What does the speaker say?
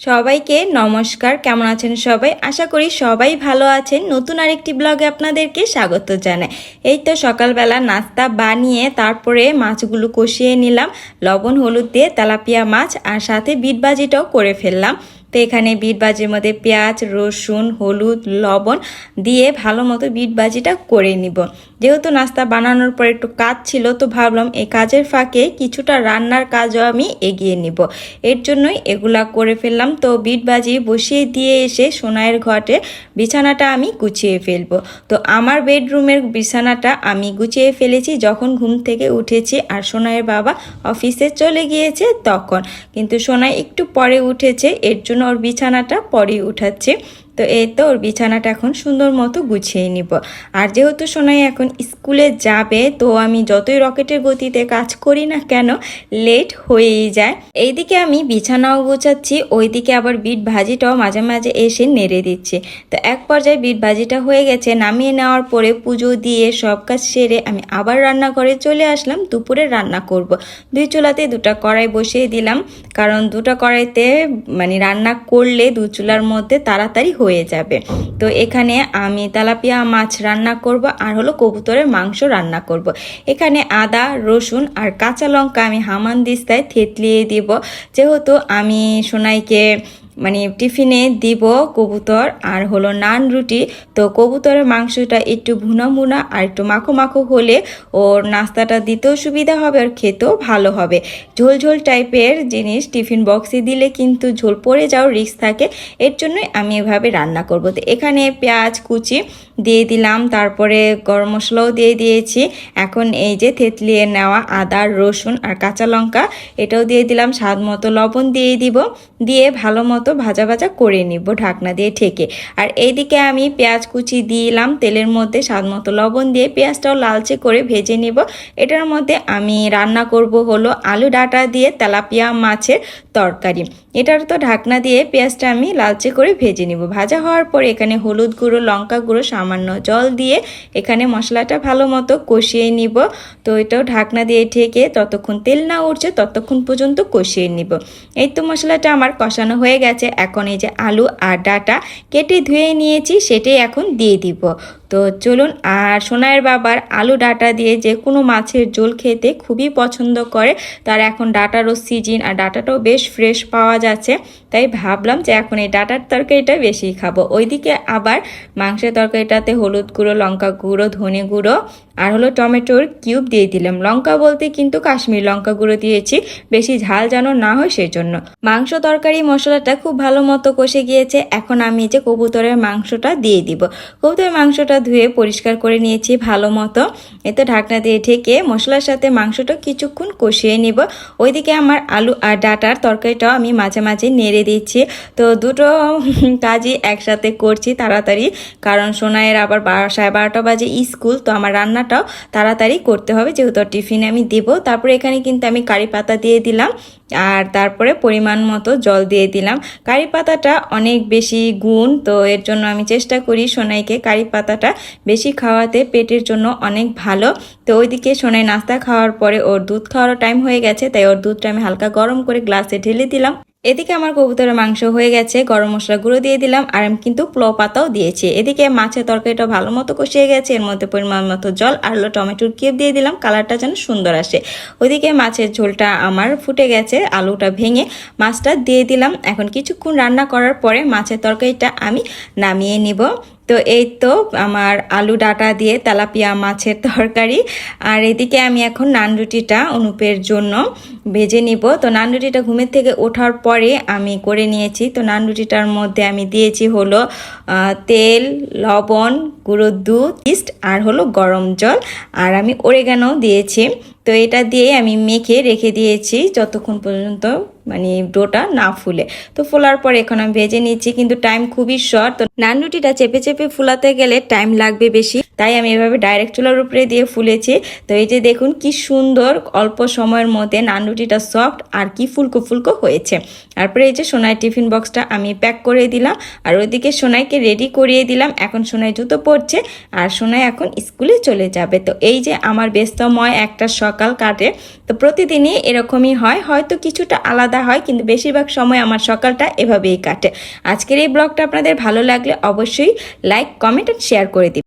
সবাইকে নমস্কার, কেমন আছেন সবাই? আশা করি সবাই ভালো আছেন। নতুন আরেকটি ব্লগে আপনাদেরকে স্বাগত জানাই। এই তো সকালবেলা নাস্তা বানিয়ে তারপরে মাছগুলো কষিয়ে নিলাম। লবণ, হলুদ দিয়ে তেলাপিয়া মাছ আর সাথে বিট বাজিটাও করে ফেললাম। তো এখানে বিট ভাজির মধ্যে পেঁয়াজ, রসুন, হলুদ, লবণ দিয়ে ভালো মতো বিট ভাজিটা করে নিব। যেহেতু নাস্তা বানানোর পর একটু কাজ ছিল, তো ভাবলাম এই কাজের ফাঁকে কিছুটা রান্নার কাজও আমি এগিয়ে নিব। এর জন্যই এগুলা করে ফেললাম। তো বিট ভাজি বসিয়ে দিয়ে এসে সোনাইয়ের ঘটে বিছানাটা আমি গুছিয়ে ফেলব। তো আমার বেডরুমের বিছানাটা আমি গুছিয়ে ফেলেছি। যখন ঘুম থেকে উঠেছি আর সোনাইয়ের বাবা অফিসে চলে গিয়েছে তখন। কিন্তু সোনাই একটু পরে উঠেছে, এর জন্য ওর বিছানাটা পরেই উঠাচ্ছে। তো এই তো ওর বিছানাটা এখন সুন্দর মতো গুছিয়ে নিব। আর যেহেতু সোনাই এখন স্কুলে যাবে, তো আমি যতই রকেটের গতিতে কাজ করি না কেন, লেট হয়েই যায়। এইদিকে আমি বিছানাও গোছাচ্ছি, ওইদিকে আবার বিট ভাজিটাও মাঝে মাঝে এসে নেড়ে দিচ্ছে। তো এক পর্যায়ে বিট ভাজিটা হয়ে গেছে, নামিয়ে নেওয়ার পরে পুজো দিয়ে সব কাজ সেরে আমি আবার রান্নাঘরে চলে আসলাম, দুপুরে রান্না করব। দুই চুলাতে দুটা কড়াই বসিয়ে দিলাম, কারণ দুটো কড়াইতে মানে রান্না করলে দু চুলার মধ্যে তাড়াতাড়ি হয়ে যাবে তো এখানে আমি তেলাপিয়া মাছ রান্না করব আর হলো কবুতরের মাংস রান্না করব। এখানে আদা, রসুন আর কাঁচা লঙ্কা আমি হামান দিস্তায় থেতলিয়ে দিব যেহেতু আমি সোনাইকে মানে টিফিনে দিব কবুতর আর হলো নান রুটি। তো কবুতরের মাংসটা একটু ভুনা ভুনা আর একটু মাখো মাখো হলে ওর নাস্তাটা দিতেও সুবিধা হবে আর খেতেও ভালো হবে। ঝোল ঝোল টাইপের জিনিস টিফিন বক্সে দিলে কিন্তু ঝোল পড়ে যাওয়ার রিস্ক থাকে। এর জন্যই আমি এভাবে রান্না করব। তো এখানে পেঁয়াজ, কুচি দিয়ে দিলাম, তারপরে গরম মশলাও দিয়ে দিয়েছি। এখন এই যে থেতলিয়ে নেওয়া আদা, রসুন আর কাঁচা লঙ্কা, এটাও দিয়ে দিলাম। স্বাদ মতো লবণ দিয়ে দিব। দিয়ে ভালো মতো ভাজা ভাজা করে নিব ঢাকনা দিয়ে ঠেকে। আর এইদিকে আমি পেঁয়াজ কুচি দিলাম তেলের মধ্যে স্বাদ মতো লবণ দিয়ে পেঁয়াজটাও লালচে করে ভেজে নিব। এটার মধ্যে আমি রান্না করব হলো আলু ডাটা দিয়ে তেলাপিয়া মাছের তরকারি। এটার তো ঢাকনা দিয়ে পেঁয়াজটা আমি লালচে করে ভেজে নিব। ভাজা হওয়ার পর এখানে হলুদ গুঁড়ো, লঙ্কা গুঁড়ো, সামান্য জল দিয়ে এখানে মশলাটা ভালো মতো কষিয়ে নিব। তো এটাও ঢাকনা দিয়ে ঠেকে ততক্ষণ তেল না উঠছে ততক্ষণ পর্যন্ত কষিয়ে নিব। এই তো মশলাটা আমার কষানো হয়ে গেছে। এখন এই যে আলু আর ডাটা কেটে ধুয়ে নিয়েছি সেটাই এখন দিয়ে দিব। তো চলুন, আর সোনাইয়ের বাবার আলু ডাটা দিয়ে যে কোনো মাছের ঝোল খেতে খুবই পছন্দ করে। তার এখন ডাটারও সিজিন আর ডাটাটাও বেশ ফ্রেশ পাওয়া যাচ্ছে। তাই ভাবলাম যে এখন এই ডাটার তরকারিটা বেশি খাব। ওইদিকে আবার মাংসের তরকারিটাতে হলুদ গুঁড়ো, লঙ্কা গুঁড়ো, ধনে গুঁড়ো আর হলো টমেটোর কিউব দিয়ে দিলাম। লঙ্কা বলতে কিন্তু কাশ্মীর লঙ্কা গুঁড়ো দিয়েছি, বেশি ঝাল যেন না হয় সেজন্য। মাংস তরকারি মশলাটা খুব ভালো মতো কষে গিয়েছে। এখন আমি যে কবুতরের মাংসটা দিয়ে দিব। কবুতরের মাংসটা ধুয়ে পরিষ্কার করে নিয়েছি ভালো মতো। এতে ঢাকনা দিয়ে ঢেকে মশলার সাথে মাংসটা কিছুক্ষণ কষিয়ে নিব। ওইদিকে আমার আলু আর ডাটার তরকারিটাও আমি মাঝে মাঝে নেড়ে দিচ্ছি। তো দুটো কাজই একসাথে করছি তাড়াতাড়ি। কারণ সোনাইয়ের আবার বারো সাড়ে বারোটা বাজে স্কুল, তো আমার রান্নাটাও তাড়াতাড়ি করতে হবে। যেহেতু টিফিনে আমি দেব। তারপরে এখানে কিন্তু আমি কারি পাতা দিয়ে দিলাম। আর তারপরে পরিমাণ মতো জল দিয়ে দিলাম। কারি পাতাটা অনেক বেশি গুণ, তো এর জন্য আমি চেষ্টা করি সোনাইকে কারি পাতাটা বেশি খাওয়াতে, পেটের জন্য অনেক ভালো। তো ওইদিকে সোনাই নাস্তা খাওয়ার পরে ওর দুধ খাওয়ার টাইম হয়ে গেছে, তাই ওর দুধটা আমি হালকা গরম করে গ্লাসে ঢেলে দিলাম। এদিকে আমার কবুতরের মাংস হয়ে গেছে, গরম মশলা গুঁড়ো দিয়ে দিলাম, আর আমি কিন্তু প্লো পাতাও দিয়েছি। এদিকে মাছের তরকারিটা ভালো মতো কষিয়ে গেছে, এর মধ্যে পরিমাণ মতো জল আর হলো টমেটোর কেপ দিয়ে দিলাম কালারটা যেন সুন্দর আসে। ওদিকে মাছের ঝোলটা আমার ফুটে গেছে, আলুটা ভেঙে মাছটা দিয়ে দিলাম। এখন কিছুক্ষণ রান্না করার পরে মাছের তরকারিটা আমি নামিয়ে নিব। তো এই তো আমার আলু ডাটা দিয়ে তেলাপিয়া মাছের তরকারি। আর এদিকে আমি এখন নান রুটিটা অনুপের জন্য ভেজে নিব। তো নান রুটিটা ঘুমের থেকে ওঠার পরে আমি করে নিয়েছি। তো নান রুটিটার মধ্যে আমি দিয়েছি হলো তেল, লবণ, গুঁড়ো দুধ ইস্ট আর হলো গরম জল। আর আমি ওরেগানো দিয়েছি। তো এটা দিয়ে আমি মেখে রেখে দিয়েছি যতক্ষণ পর্যন্ত মানে ডোটা না ফুলে। তো ফোলার পর এখন আমি ভেজে নিচ্ছি, কিন্তু টাইম খুবই শর্ট তো নান রুটিটা চেপে চেপে ফুলাতে গেলে টাইম লাগবে বেশি। তাই আমি এভাবে ডাইরেক্ট চুলার উপরে দিয়ে ফুলেছি। তো এই যে দেখুন কি সুন্দর অল্প সময়ের মধ্যে নান রুটিটা সফট আর কি ফুলকো ফুলকো হয়েছে। তারপরে এই যে সোনাই টিফিন বক্সটা আমি প্যাক করে দিলাম। আর ওইদিকে সোনাইকে রেডি করিয়ে দিলাম। এখন সোনাই জুতো পরছে আর সোনাই এখন স্কুলে চলে যাবে। তো এই যে আমার ব্যস্তময় একটা সকাল কাটে। তো প্রতিদিনই এরকমই হয়। হয়তো কিছুটা আলাদা আলাদা হয়, কিন্তু বেশিরভাগ সময় আমার সকালটা এভাবেই কাটে। আজকের এই ব্লগটা আপনাদের ভালো লাগলে অবশ্যই লাইক কমেন্ট অ্যান্ড শেয়ার করে দিন